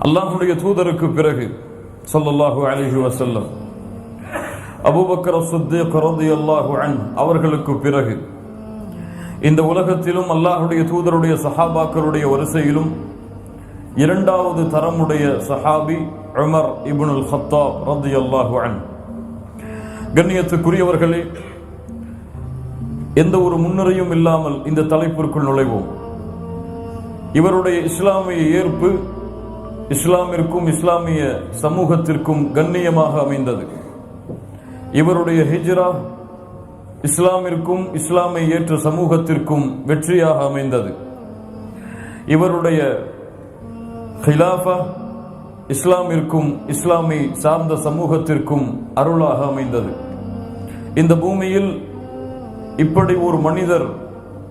அல்லாஹுடைய தூதருக்கு பிறகு சொல்லல்லாஹு அலிஹி வசல்லம் அபுபக்கர அபூபக்கர் சித்திக் அல்லாஹு அன் அவர்களுக்கு பிறகு இந்த உலகத்திலும் அல்லாஹுடைய தூதருடைய சஹாபாக்களுடைய வரிசையிலும் இரண்டாவது தரமுடைய சஹாபி உமர் ஹத்தா ஹத்தாப் அல்லாஹு அன் கண்ணியத்துக்குரியவர்களே எந்த ஒரு முன்னுரையும் இல்லாமல் இந்த தலைப்பிற்குள் நுழைவோம். இவருடைய இஸ்லாமிய ஏற்பு இஸ்லாமிற்கும் இஸ்லாமிய சமூகத்திற்கும் கண்ணியமாக அமைந்தது. இவருடைய ஹிஜ்ரா இஸ்லாமிற்கும் இஸ்லாமை ஏற்ற சமூகத்திற்கும் வெற்றியாக அமைந்தது. இவருடைய ஹிலாஃபா இஸ்லாமிற்கும் இஸ்லாமை சார்ந்த சமூகத்திற்கும் அருளாக அமைந்தது. இந்த பூமியில் இப்படி ஒரு மனிதர்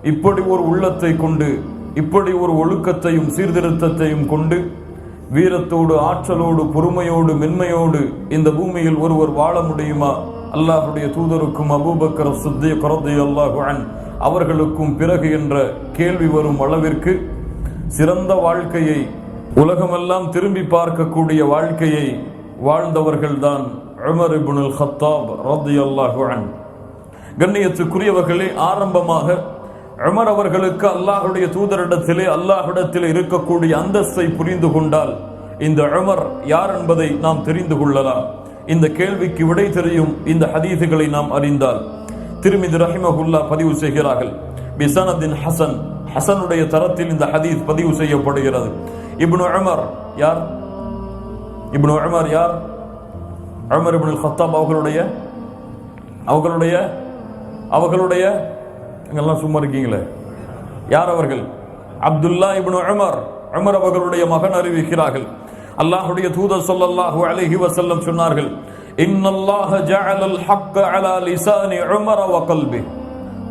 இப்படி ஒரு உள்ளத்தை கொண்டு இப்படி ஒரு ஒழுக்கத்தையும் சீர்திருத்தத்தையும் கொண்டு வீரத்தோடு ஆற்றலோடு பொறுமையோடு மென்மையோடு இந்த பூமியில் ஒருவர் வாழ முடியுமா? அல்லாஹுடைய தூதருக்கும் அபூபக்கர் சித்திய குரதி அல்லாஹுன் அவர்களுக்கும் பிறகு என்ற கேள்வி வரும் அளவிற்கு சிறந்த வாழ்க்கையை உலகமெல்லாம் திரும்பி பார்க்கக்கூடிய வாழ்க்கையை வாழ்ந்தவர்கள்தான் உமர் இபுனுல் ஹத்தாப் ரத்தி அன்ஹு கண்ணியத்துக்குரியவர்களே ஆரம்பமாக உமர் அவர்களுக்கு அல்லாஹுடைய தூதரிடத்திலே அல்லாஹ்விடத்திலே இருக்கக்கூடிய அந்தஸ்தை புரிந்து கொண்டால் இந்த உமர் யார் என்பதை நாம் தெரிந்து கொள்ளலாம். இந்த கேள்விக்கு விடை தெரியும் இந்த ஹதீதுகளை நாம் அறிந்தால். திருமிதி ரஹிமகுல்லா பதிவு செய்கிறார்கள். பிசனத்தின் ஹசன் ஹசனுடைய தரத்தில் இந்த ஹதீஸ் பதிவு செய்யப்படுகிறது. இப்னு உமர் யார்? இப்னு உமர் யார்? உமர் இப்னு ஹத்தாப் அவர்களுடைய அவர்களுடைய அவர்களுடைய எங்கெல்லாம் சும்மா இருக்கீங்களே. யார் அவர்கள்? அப்துல்லா இப்னு உமர் உமர் அவர்களுடைய மகன் அறிவிக்கிறார்கள். அல்லாஹுடைய தூதர் சொல்லல்லாஹு அலஹி வசல்லம் சொன்னார்கள் இன்னல்லாஹ ஜஅலல் ஹக்க அலா லிசானி உமர் வ கல்பி.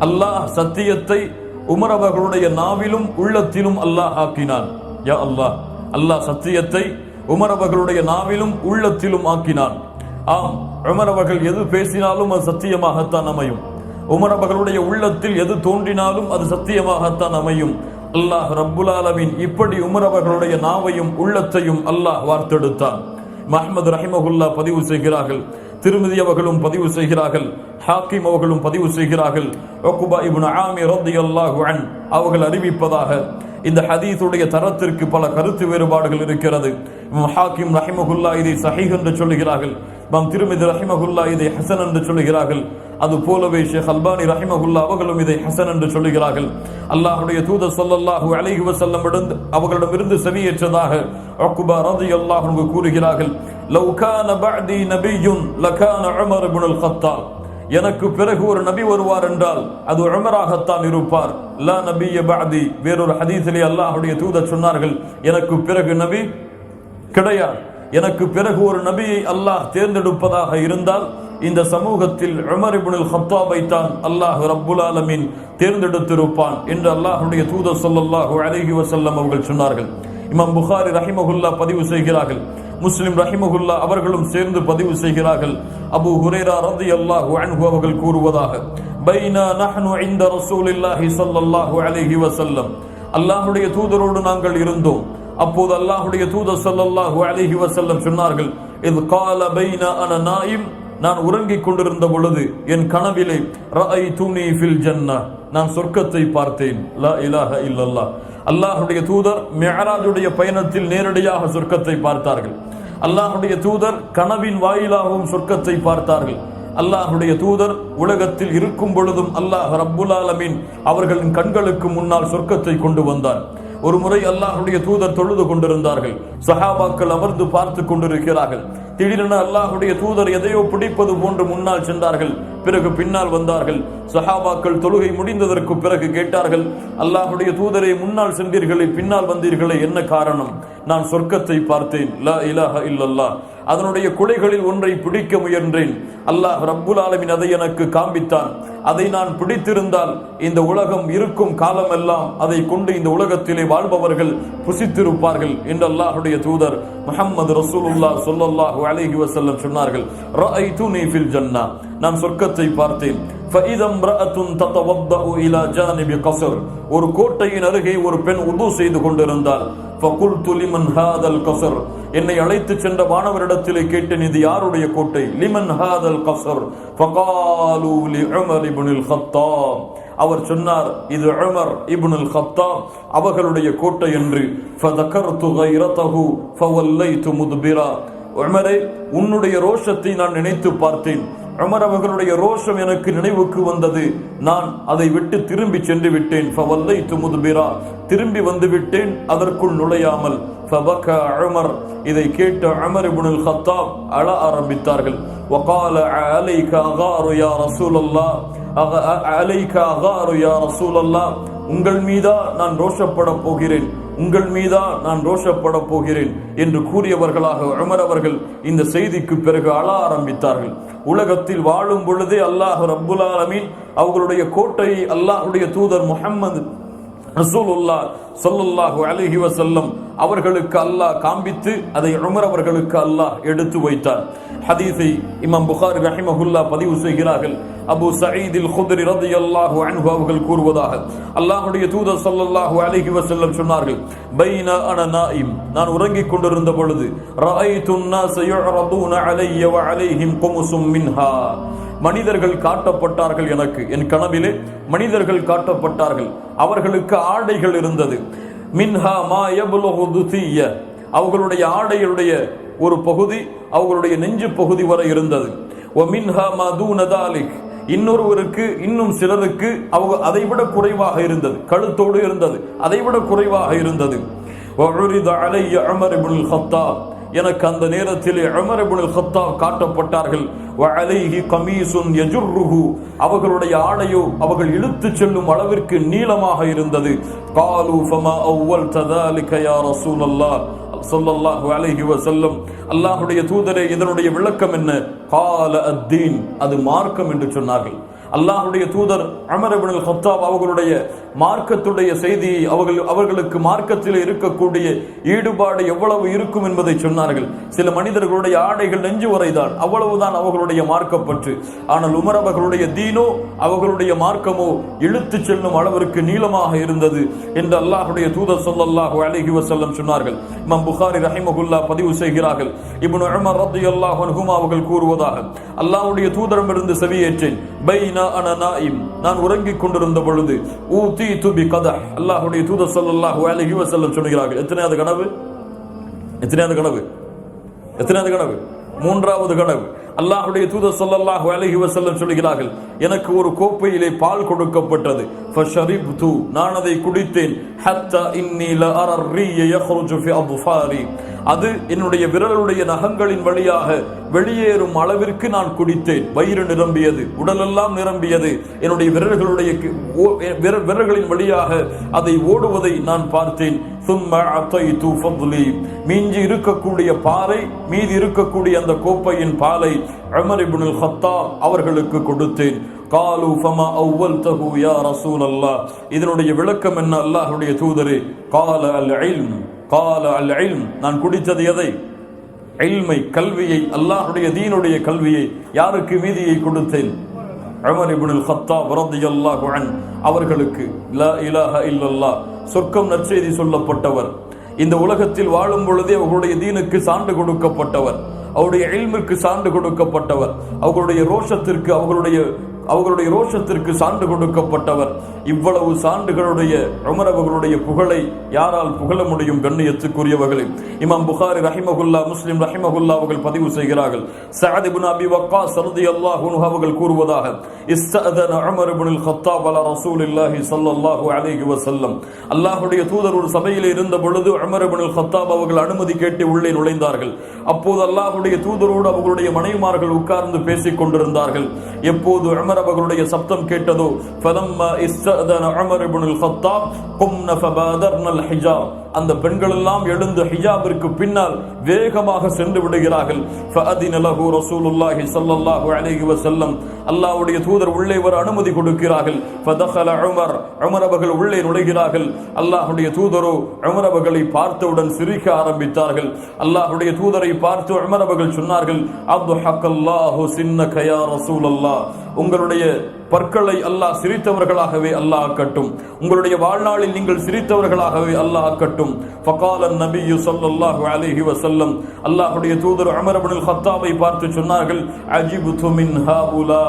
அல்லாஹ் சத்தியத்தை உமர் அவர்களுடைய நாவிலும் உள்ளத்திலும் அல்லாஹ் ஆக்கினான். யா அல்லாஹ் அல்லாஹ் சத்தியத்தை உமர் அவர்களுடைய நாவிலும் உள்ளத்திலும் ஆக்கினான். ஆம் உமர் அவர்கள் எது பேசினாலும் அது சத்தியமாகத்தான் அமையும். உமர் அவர்களுடைய உள்ளத்தில் எது தோன்றினாலும் அது சத்தியமாகத்தான் அமையும். அல்லாஹ் ரப்புல் ஆலமீன் இப்படி உமர் அவர்களுடைய நாவையும் உள்ளத்தையும் அல்லாஹ் வார்த்தெடுத்தான். மஹமது ரஹிமகுல்லா பதிவு செய்கிறார்கள். திருமதி அவர்களும் பதிவு செய்கிறார்கள். ஹாக்கிம் அவர்களும் பதிவு செய்கிறார்கள். ஒக்குபா இப்னு ஆமி ரலியல்லாஹு அன் அவர்கள் அறிவிப்பதாக. இந்த ஹதீஸுடைய தரத்திற்கு பல கருத்து வேறுபாடுகள் இருக்கிறது. ஹாக்கிம் ரஹிமகுல்லா இதை சஹீஹ் என்று சொல்லுகிறார்கள். இமாம் திருமதி ரஹிமகுல்லா இதை ஹசன் என்று சொல்லுகிறார்கள். அது போலவே ஷேக் அல்பானி ரஹிமகுல்லா அவர்களும் இதை ஹசன் என்று சொல்லுகிறார்கள். அல்லாஹுடைய தூத சொல்லல்லாஹு அலைஹி வசல்லம் இருந்து அவர்களிடமிருந்து செவியேற்றதாக அக்குபா ரதி அல்லாஹ் கூறுகிறார்கள். லவ் கான பஅதி நபியுன் லகான உமர் இப்னுல் கத்தாப் எனக்கு பிறகு ஒரு நபி வருவார் என்றால் அது உமராகத்தான் இருப்பார். லா நபிய பஅதி. வேறொரு ஹதீஸிலே அல்லாஹ்வுடைய தூதர் சொன்னார்கள் எனக்கு பிறகு நபி கிடையாது. எனக்கு பிறகு ஒரு நபியை அல்லாஹ் தேர்ந்தெடுப்பதாக இருந்தால் இந்த சமூகத்தில் உமர் இபுனில் ஹத்தாபை தான் அல்லாஹ் ரப்புல் ஆலமின் தேர்ந்தெடுத்திருப்பான் என்று அல்லாஹுடைய தூதர் சொல்லல்லாஹு அழகி வசல்லம் அவர்கள் சொன்னார்கள். இமாம் புகாரி ரஹிமகுல்லா பதிவு செய்கிறார்கள். முஸ்லிம் ரஹிமகுல்லா அவர்களும் சேர்ந்து பதிவு செய்கிறார்கள். அபு ஹுரேரா ரதி அல்லாஹு அன்ஹு அவர்கள் கூறுவதாக பைனா நஹ்னு இன்த ரசூலில்லாஹி ஸல்லல்லாஹு அலைஹி வசல்லம் அல்லாஹுடைய தூதரோடு நாங்கள் இருந்தோம். அப்போது அல்லாஹுடைய தூதர் ஸல்லல்லாஹு அலைஹி வசல்லம் சொன்னார்கள் இது கால பைன அன நாயிம் நான் உறங்கிக் கொண்டிருந்த பொழுது என் கனவிலே ரஐ தூணி ஃபில் ஜன்னா நான் சொர்க்கத்தை பார்த்தேன். லா இலாஹ இல்லல்லா அல்லாஹுடைய தூதர் மெஹராஜுடைய பயணத்தில் நேரடியாக சொர்க்கத்தை பார்த்தார்கள். அல்லாஹுடைய தூதர் கனவின் வாயிலாகவும் சொர்க்கத்தை பார்த்தார்கள். அல்லாஹுடைய தூதர் உலகத்தில் இருக்கும் பொழுதும் அல்லாஹ் ரப்புல் ஆலமின் அவர்களின் கண்களுக்கு முன்னால் சொர்க்கத்தை கொண்டு வந்தார். ஒரு முறை அல்லாஹுடைய தூதர் தொழுது கொண்டிருந்தார்கள். சஹாபாக்கள் அமர்ந்து பார்த்து கொண்டிருக்கிறார்கள். திடீரென அல்லாஹுடைய தூதர் எதையோ பிடிப்பது போன்று முன்னால் சென்றார்கள். பிறகு பின்னால் வந்தார்கள். சஹாபாக்கள் தொழுகை முடிந்ததற்கு பிறகு கேட்டார்கள் அல்லாஹுடைய தூதரை முன்னால் சென்றீர்களே பின்னால் வந்தீர்களே என்ன காரணம்? நான் சொர்க்கத்தை பார்த்தேன். ல இலாஹ இல்லல்லா அதனுடைய குடைகளில் ஒன்றை பிடிக்க முயன்றேன். அல்லாஹ் ரப்புல் ஆலமின் அதை எனக்கு காண்பித்தான். அதை நான் பிடித்திருந்தால் இந்த உலகம் இருக்கும் காலமெல்லாம் அதை கொண்டு இந்த உலகத்திலே வாழ்பவர்கள் புசித்திருப்பார்கள் என்று அல்லாஹுடைய தூதர் முகமது ரசூலுல்லா சொல்லல்லாஹு அலைஹி வசல்லம் சொன்னார்கள். ரஐது நீ ஃபில் ஜன்னா. நான் சொர்க்கத்தை பார்த்தேன். ஒரு கோட்டையின் அருகே ஒரு பெண் உது செய்து கொண்டிருந்தால் ஃபகுல் துலிமன் ஹாதல் கசர் என்னை அழைத்து சென்ற மாணவரிடத்திலே கேட்டேன் இது யாருடைய கோட்டை? லிமன் ஹாதல் கசர் ஃபகாலு லி உமர் இப்னுல் அவர் சொன்னார் இது உமர் இப்னுல் ஹத்தாம் அவர்களுடைய கோட்டை என்று. ஃபதகர்து கைரதஹு ஃபவல்லைது முதுபிரா. உமரே உன்னுடைய ரோஷத்தை நான் நினைத்து பார்த்தேன். உமர் அவர்களுடைய ரோஷம் எனக்கு நினைவுக்கு வந்தது நான் அதை விட்டு திரும்பி சென்று விட்டேன் ஃபவல்லைது முத்பிரா திரும்பி வந்து விட்டேன் அதற்குள் நுழையாமல் ஃபபக உமர் இதை கேட்ட உமர் இப்னுல் கத்தாப் அழ ஆரம்பித்தார்கள் وقال عليك أغار يا رسول الله أغ- عليك أغار يا رسول الله உங்கள் மீதா நான் ரோஷப்பட போகிறேன். உங்கள் மீதா நான் ரோஷப்பட போகிறேன் என்று கூறியவர்களாக உமர் அவர்கள் இந்த செய்திக்கு பிறகு அழ ஆரம்பித்தார்கள். உலகத்தில் வாழும் பொழுதே அல்லாஹ் ரப்புல் ஆலமீன் அவர்களுடைய கோட்டையை அல்லாஹுடைய தூதர் முஹம்மது ரசூலுல்லா சொல்லல்லாஹு அலஹி வசல்லம் அவர்களுக்கு அல்லாஹ் காண்பித்து அதை உமர் அவர்களுக்கு அல்லாஹ் எடுத்து வைத்தார். ஹதீஸை இமாம் புகார் ரஹிமஹுல்லா பதிவு செய்கிறார்கள். அபு சயீதில் குதிரி ரதி அல்லாஹு அன்ஹு அவர்கள் கூறுவதாக. அல்லாஹுடைய தூதர் சொல்லல்லாஹு அலஹி வசல்லம் சொன்னார்கள் பைன அன நாயிம். நான் உறங்கிக் கொண்டிருந்த பொழுது ரஐதுன்னா சயுரதுன அலைய வ அலைஹிம் குமுசும் மின்ஹா. மனிதர்கள் காட்டப்பட்டார்கள் எனக்கு. என் கனவிலே மனிதர்கள் காட்டப்பட்டார்கள். அவர்களுக்கு ஆடைகள் இருந்தது. மின்ஹா மா எபுலகுதுசிய அவர்களுடைய ஆடைகளுடைய ஒரு பகுதி அவர்களுடைய நெஞ்சு பகுதி வரை இருந்தது. ஒ மின்ஹா மா தூனதாலிக் இன்னொருவருக்கு இன்னும் சிலருக்கு அவங்க அதைவிட குறைவாக இருந்தது. கழுத்தோடு இருந்தது. அதைவிட குறைவாக இருந்தது. அமர் இபுல் ஹத்தாப். எனக்கு அந்த நேரத்தில் உமர் இப்னுல் கத்தாப் காட்டப்பட்டார்கள். வஅலைஹி கமீசுன் யஜுர்ருஹு. அவர்களுடைய ஆடையோ அவர்கள் இழுத்துச் செல்லும் அளவிற்கு நீளமாக இருந்தது. காலு ஃபமா அவ்வல் ததாலிக யா ரசூலல்லாஹ். சொல்லல்லாஹு அலைஹி வஸல்லம். அல்லாஹ்வுடைய தூதரே இதனுடைய விளக்கம் என்ன? கால அத்தீன். அது மார்க்கம் என்று சொன்னார்கள். அல்லாஹ்வுடைய தூதர் அமர் இப்னுல் கத்தாப் அவர்களுடைய மார்க்கத்துடைய செய்தியை அவர்கள் அவர்களுக்கு மார்க்கத்தில் இருக்கக்கூடிய ஈடுபாடு எவ்வளவு இருக்கும் என்பதை சொன்னார்கள். சில மனிதர்களுடைய ஆடைகள் நெஞ்சு வரைதான். அவ்வளவுதான் அவர்களுடைய மார்க்கப்பற்று ஆனால் உமர் அவர்களுடைய தீனோ அவர்களுடைய மார்க்கமோ இழுத்து செல்லும் அளவிற்கு நீளமாக இருந்தது என்று அல்லாஹுடைய தூதர் சொல்லல்லாஹு அலஹி வசல்லம் சொன்னார்கள். இமாம் புகாரி ரஹிமகுல்லா பதிவு செய்கிறார்கள். இப்னு உமர் ரத்தி அன்ஹுமா அவர்கள் கூறுவதாக அல்லாஹ்வுடைய தூதரிடமிருந்து செவியேற்றேன். பை நான் உறங்கிக் கொண்டிருந்த பொழுது ஊத் உத்தி துபி கதா அல்லாஹுடைய தூத சல்லாஹு அலஹி வசல்லம் சொல்லுகிறார்கள் எத்தனையாவது கனவு? எத்தனையாவது கனவு? எத்தனையாவது கனவு? மூன்றாவது கனவு. அல்லாஹுடைய தூத சொல்லல்லாஹு அலஹி வசல்லம் சொல்கிறார்கள் எனக்கு ஒரு கோப்பையிலே பால் கொடுக்கப்பட்டது. ஃபஷரிப் தூ நான் அதை குடித்தேன். ஹத்தா இன்னில அரர் ரீய யஹ்ருஜு ஃபி அபுஃபாரி. அது என்னுடைய விரலுடைய நகங்களின் வழியாக வெளியேறும் அளவிற்கு நான் குடித்தேன். வயிறு நிரம்பியது உடலெல்லாம் நிரம்பியது. என்னுடைய விரல்களுடைய விரல்களின் வழியாக அதை ஓடுவதை நான் பார்த்தேன். மீஞ்சி இருக்கக்கூடிய பாறை மீதி இருக்கக்கூடிய அந்த கோப்பையின் பாலை அமர் இபுனுல் ஹத்தா அவர்களுக்கு கொடுத்தேன். காலு ஃபமா அவ்வல் தகு யா ரசூல் அல்லாஹ் இதனுடைய விளக்கம் என்ன? அல்லாஹுடைய தூதரே கால அல் கால அல் இல்ம் நான் குடித்தது எதை? இல்மை கல்வியை அல்லாஹுடைய தீனுடைய கல்வியை. யாருக்கு மீதியை கொடுத்தேன்? அமர் இபுனில் ஹத்தா ரலியல்லாஹு அல்லாஹ் அவர்களுக்கு. லா இலாஹ இல்லல்லாஹ். சொர்க்கம் நற்செய்தி சொல்லப்பட்டவர். இந்த உலகத்தில் வாழும் பொழுதே அவர்களுடைய தீனுக்கு சான்று கொடுக்கப்பட்டவர். அவருடைய இல்மிற்கு சான்று கொடுக்கப்பட்டவர். அவர்களுடைய ரோஷத்திற்கு அவர்களுடைய அவர்களுடைய ரோஷத்திற்கு சான்று கொடுக்கப்பட்டவர். இவ்வளவு சான்றுகளுடைய உமர் அவர்களுடைய புகழை யாரால் புகழ முடியும் கண்ணியத்துக்குரியவர்களே? இமாம் புகாரி ரஹிமகுல்லா முஸ்லிம் ரஹிமகுல்லா அவர்கள் பதிவு செய்கிறார்கள். சஅத் அபி வக்கா சருதி அல்லாஹ் அவர்கள் கூறுவதாக இஸ்தஅதன உமர் இப்னுல் கத்தாப் அலா ரசூலில்லாஹி ஸல்லல்லாஹு அலைஹி வஸல்லம். அல்லாஹ்வுடைய தூதர் ஒரு சபையில் இருந்த பொழுது உமர் இப்னுல் கத்தாப் அவர்கள் அனுமதி கேட்டு உள்ளே நுழைந்தார்கள். அப்போது அல்லாஹ்வுடைய தூதரோடு அவர்களுடைய மனைவிமார்கள் உட்கார்ந்து பேசிக் கொண்டிருந்தார்கள். எப்போது உமர் அவர்களுடைய சப்தம் கேட்டதோ ஃபலம்மா இஸ்தஅதன உமர் இப்னுல் கத்தாப் கும்ன ஃபபாதர்னல் ஹிஜாப். அந்த பெண்கள் எல்லாம் எழுந்து ஹிஜாபிற்கு பின்னால் வேகமாக சென்று விடுகிறார்கள். ஃபஅதின லஹு ரசூலுல்லாஹி ஸல்லல்லாஹு அலைஹி வஸல்லம். அல்லாஹ்வுடைய தூதர் உள்ளே வர அனுமதி கொடுக்கிறார்கள். ஃபதഖல உமர். உமர் அவர்கள் உள்ளே நுழைகிறார்கள். அல்லாஹ்வுடைய தூதரோ உமர் அவர்களை பார்த்தவுடன் சிரிக்க ஆரம்பித்தார்கள். அல்லாஹ்வுடைய தூதரை பார்த்து உமர் அவர்கள் சொன்னார்கள் அப்துஹக்கல்லாஹு சின்னக யா ரசூலல்லாஹ். உங்களுடைய பற்களை அல்லாஹ் சிரித்தவர்களாகவே அல்லாஹ் ஆக்கட்டும். உங்களுடைய வாழ்நாளில் நீங்கள் சிரித்தவர்களாகவே அல்லாஹ் ஆக்கட்டும். ஃபகால நபியு ஸல்லல்லாஹு அலைஹி வஸல்லம். அல்லாஹ்வுடைய தூதர் உமர் இப்னுல் ஹத்தாபை பார்த்து சொன்னார்கள் அஜிபுது மின் ஹாஉலா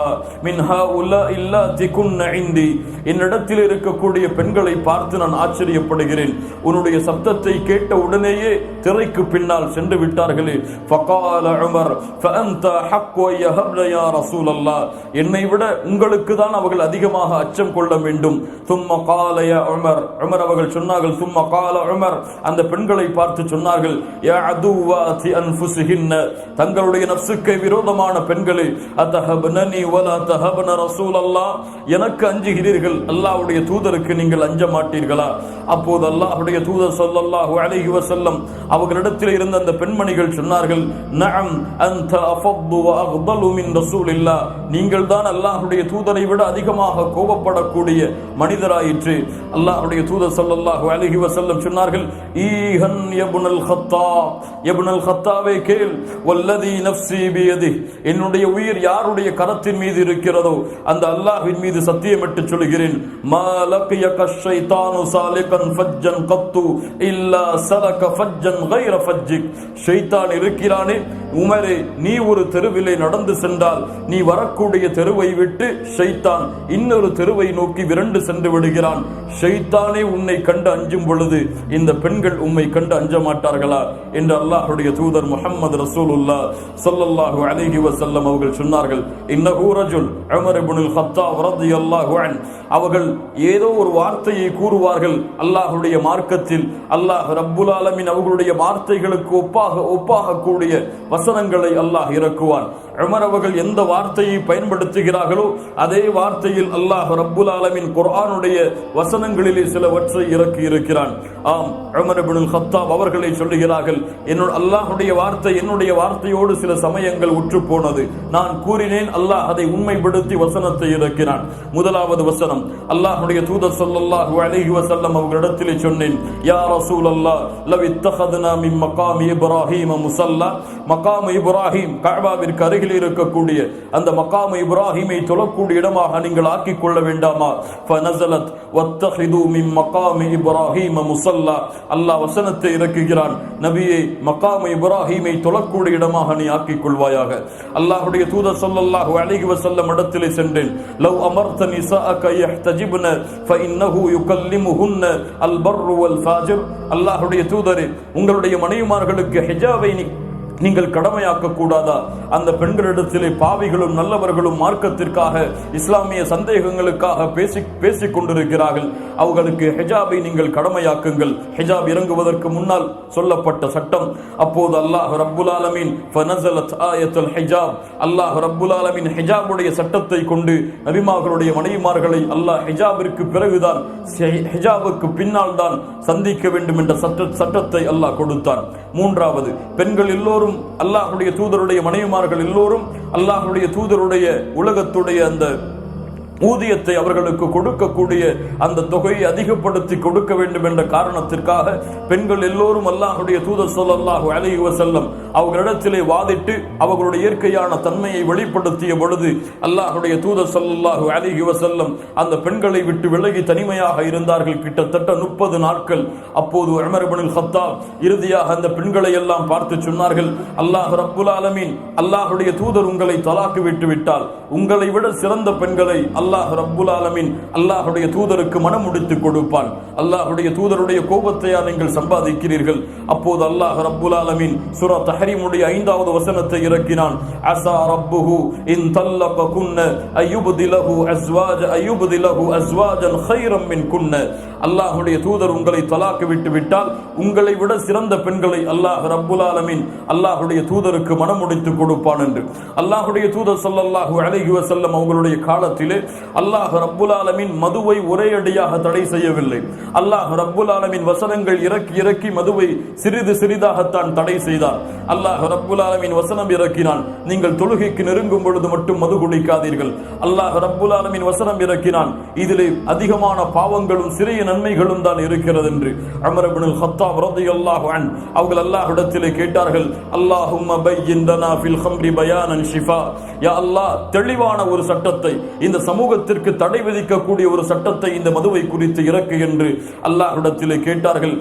மின் ஹாஉலா இல்லா திகுன் இந்தி. என்னிடத்தில் இருக்கக்கூடிய பெண்களை பார்த்து நான் ஆச்சரியப்படுகிறேன். உன்னுடைய சப்தத்தை கேட்ட உடனேயே திரைக்கு பின்னால் சென்று விட்டார்களே. ஃபகால உமர் ஃபஅன்த ஹக்கு யஹப்ன யா ரசூலல்லாஹ். என்னை விட உங்களுக்கு தான் அவர்கள் அதிகமாக அச்சம் கொள்ள வேண்டும். சும்ம கால உமர். உமர் அவர்கள் சொன்னார்கள் சும்ம கால உமர். அந்த பெண்களை பார்த்து சொன்னார்கள் தங்களுடைய நப்சுக்கை விரோதமான பெண்களே அத்தஹபனி வல தஹபன ரசூல் அல்லாஹ் எனக்கு அஞ்சுகிறீர்கள் அல்லாஹ்வுடைய தூதருக்கு நீங்கள் அஞ்ச மாட்டீர்களா? அப்போது அல்லாஹ்வுடைய தூதர் சொல்லல்லாஹு அலைஹி வஸல்லம் அவர்களிடத்தில் இருந்த அந்த பெண்மணிகள் சொன்னார்கள் நஅம் அன்த அஃபத்து வ அஃதலு மின் ரசூலில்லாஹ் நீங்கள் தான் அல்லாஹ்வுடைய தூதரை விட அதிகமாக கோபப்படக்கூடிய மனிதராயிற்று. அல்லாஹுடைய தூதர் ஸல்லல்லாஹு அலைஹி வஸல்லம் சொன்னார்கள் ஈஹன் யப்னல் ஹத்தா யப்னல் ஹத்தாவே கேள் வல்லதி நஃப்ஸி பியதி என்னுடைய உயிர் யாருடைய கரத்தின் மீது இருக்கிறதோ அந்த அல்லாஹ்வின் மீது சத்தியமிட்டு சொல்கிறேன் மா லக்கியக ஷைத்தானு சாலிகன் ஃபஜ்ஜன் கத்து இல்லா சலக ஃபஜ்ஜன் கைர ஃபஜ்ஜிக். ஷைத்தான் இருக்கிறானே உமரே நீ ஒரு தெருவிலே நடந்து சென்றால் நீ வரக்கூடிய தெருவை விட்டு ஷைத்தான் இன்னொரு தெருவை நோக்கி விரண்டு சென்று விடுகிறான். ஷைத்தானே உன்னை கண்டு அஞ்சும் பொழுது இந்த பெண்கள் உம்மை கண்டு அஞ்ச மாட்டார்களா? என்று அல்லாஹருடைய தூதர் முஹம்மது ரசூலுல்லா சொல்லல்லாஹு அலிஹி வசல்லம் அவர்கள் சொன்னார்கள். இன்னஹு ரஜுல் உமர் ஹத்தா வரது ரலியல்லாஹு அன் அவர்கள் ஏதோ ஒரு வார்த்தையை கூறுவார்கள் அல்லாஹுடைய மார்க்கத்தில். அல்லாஹ் ரப்புல் ஆலமின் அவர்களுடைய வார்த்தைகளுக்கு ஒப்பாக ஒப்பாகக்கூடிய வசனங்களை அல்லாஹ் இறக்குவான். உமர் அவர்கள் எந்த வார்த்தையை பயன்படுத்துகிறார்களோ அதே வார்த்தையில் அல்லாஹ் ரப்புல் ஆலமின் குர்ஆனுடைய வசனங்களிலே சிலவற்றை இறக்கி இருக்கிறான். ஆம் உமர் அபின் ஹத்தாப் அவர்களை சொல்லுகிறார்கள் என்னோட அல்லாஹுடைய வார்த்தை என்னுடைய வார்த்தையோடு சில சமயங்கள் உற்று போனது நான் கூறினேன் அல்லாஹ் அதை உண்மைப்படுத்தி வசனத்தை இறக்கிறான் முதலாவது வசனம் அல்லாஹுடைய தூதர் சொல்லல்லாஹு அலைஹி வசல்லம் அவர்களிடத்திலே சொன்னேன் யா ரசூல் அல்லாஹ் லவ் இத்தஹதுனா மின் மகாம் இப்ராஹிம் முசல்லா மகாம் இப்ராஹிம் கஅபாவிற்கு அருகில் அருகில் இருக்கக்கூடிய அந்த மக்காம இப்ராஹிமை தொழக்கூடிய இடமாக நீங்கள் ஆக்கிக் கொள்ள வேண்டாமா? ஃபனஸலத் வத்தஹிது மின் மகாம் இப்ராஹிம் முஸல்லா. அல்லாஹ் வசனத்தை இறக்குகிறான். நபியை மக்காம இப்ராஹிமை தொழக்கூடிய இடமாக நீ ஆக்கிக் கொள்வாயாக. அல்லாஹுடைய தூதர் சொல்லல்லாஹு அழகி வசல்லம் இடத்திலே சென்றேன். லவ் அமர்த நிசாஅக யஹ்தஜிப்ன ஃபஇன்னஹு யுகல்லிமுஹுன்ன அல் பர்ரு வல் ஃபாஜிர். அல்லாஹ்வுடைய தூதரே உங்களுடைய மனைவிமார்களுக்கு ஹிஜாபை நீ நீங்கள் கடமையாக்க கூடாதா அந்த பெண்களிடத்திலே பாவிகளும் நல்லவர்களும் மார்க்கத்திற்காக இஸ்லாமிய சந்தேகங்களுக்காக பேசி பேசிக் கொண்டிருக்கிறார்கள் அவர்களுக்கு ஹிஜாபை நீங்கள் கடமையாக்குங்கள். ஹிஜாப் இறங்குவதற்கு முன்னால் சொல்லப்பட்ட சட்டம். அப்போது அல்லாஹ் ரப்புல் ஆலமீன் ஹெஜாப் ஹிஜாப். அல்லாஹ் ரப்புல் ஆலமீன் ஹிஜாபுடைய சட்டத்தை கொண்டு நபிமார்களுடைய மனைவிமார்களை அல்லாஹ் ஹிஜாபிற்கு பிறகுதான் ஹி- ஹிஜாபுக்கு பின்னால் தான் சந்திக்க வேண்டும் என்ற சட்ட சட்டத்தை அல்லாஹ் கொடுத்தான். மூன்றாவது பெண்கள் எல்லோரும் அல்லாஹுடைய தூதருடைய மனைவிமார்கள் எல்லோரும் அல்லாஹுடைய தூதருடைய உலகத்துடைய அந்த ஊதியத்தை அவர்களுக்கு கொடுக்கக்கூடிய அந்த தொகையை அதிகப்படுத்தி கொடுக்க வேண்டும் என்ற காரணத்திற்காக பெண்கள் எல்லோரும் அல்லாஹுடைய தூதர் ஸல்லல்லாஹு அலைஹி செல்லம் அவர்களிடத்திலே வாதிட்டு அவர்களுடைய இயற்கையான தன்மையை வெளிப்படுத்திய பொழுது அல்லாஹுடைய தூதர் ஸல்லல்லாஹு அலைஹி செல்லும் அந்த பெண்களை விட்டு விலகி தனிமையாக இருந்தார்கள். கிட்டத்தட்ட முப்பது நாட்கள். அப்போது உமர் இப்னுல் ஹத்தாப் இறுதியாக அந்த பெண்களை எல்லாம் பார்த்து சொன்னார்கள் அல்லாஹ் ரப்புல் அலமீன் அல்லாஹுடைய தூதர் உங்களை தலாக்கு விட்டு விட்டால் உங்களை விட சிறந்த பெண்களை அல்லாஹ் ரப்புல் ஆலமின். அல்லாஹுடைய தூதருக்கு மனம் முடித்து கொடுப்பான். அல்லாஹுடைய தூதருடைய கோபத்தையா நீங்கள் சம்பாதிக்கிறீர்கள். அப்போது அல்லாஹ் ரப்புல் ஆலமின் சுரா தஹரீமுடைய ஐந்தாவது வசனத்தை இறக்கினான். அசா ரப்புஹு இன் தல்லக குன்ன அய்யுப்திலஹு அஸ்வாஜ அய்யுப்திலஹு அஸ்வாஜன் ஹைரம் மின் குன்ன. அல்லாஹுடைய தூதர் உங்களை தலாக்கு விட்டு விட்டால் உங்களை விட சிறந்த பெண்களை அல்லாஹ் ரப்புல் ஆலமின் அல்லாஹுடைய தூதருக்கு மனம் முடித்து கொடுப்பான் என்று. அல்லாஹுடைய தூதர் ஸல்லல்லாஹு அலைஹி வசல்லம் அவங்களுடைய காலத்திலே அல்லாஹ் ரப்புல் ஆலமின் மதுவை ஒரே தடை செய்யவில்லை. அல்லாஹ் ரப்புல் ஆலமின் வசனங்கள் இறக்கி இறக்கி மதுவை சிறிது சிறிதாகத்தான் தடை செய்தார். அல்லாஹ் ரப்புல் ஆலமின் வசனம் இறக்கினான். நீங்கள் தொழுகைக்கு நெருங்கும் பொழுது மட்டும் மது குடிக்காதீர்கள். அல்லாஹ் ரப்புல் ஆலமின் வசனம் இறக்கினான். இதிலே அதிகமான பாவங்களும் சிறிய நன்மைகளும் தான் இருக்கிறது என்று அமரபின் ஹத்தாப் ரதி அல்லாஹ் அவர்கள் அல்லாஹிடத்திலே கேட்டார்கள் அல்லாஹும் பையின் தனா ஃபில் ஹம்ரி பயானன் ஷிஃபா. யா அல்லாஹ் தெளிவான ஒரு சட்டத்தை இந்த சமூக சமூகத்திற்கு தடை விதிக்கக்கூடிய ஒரு சட்டத்தை இந்த மதுவை குறித்து இறக்கு என்று அல்லாஹ் கேட்டார்கள்.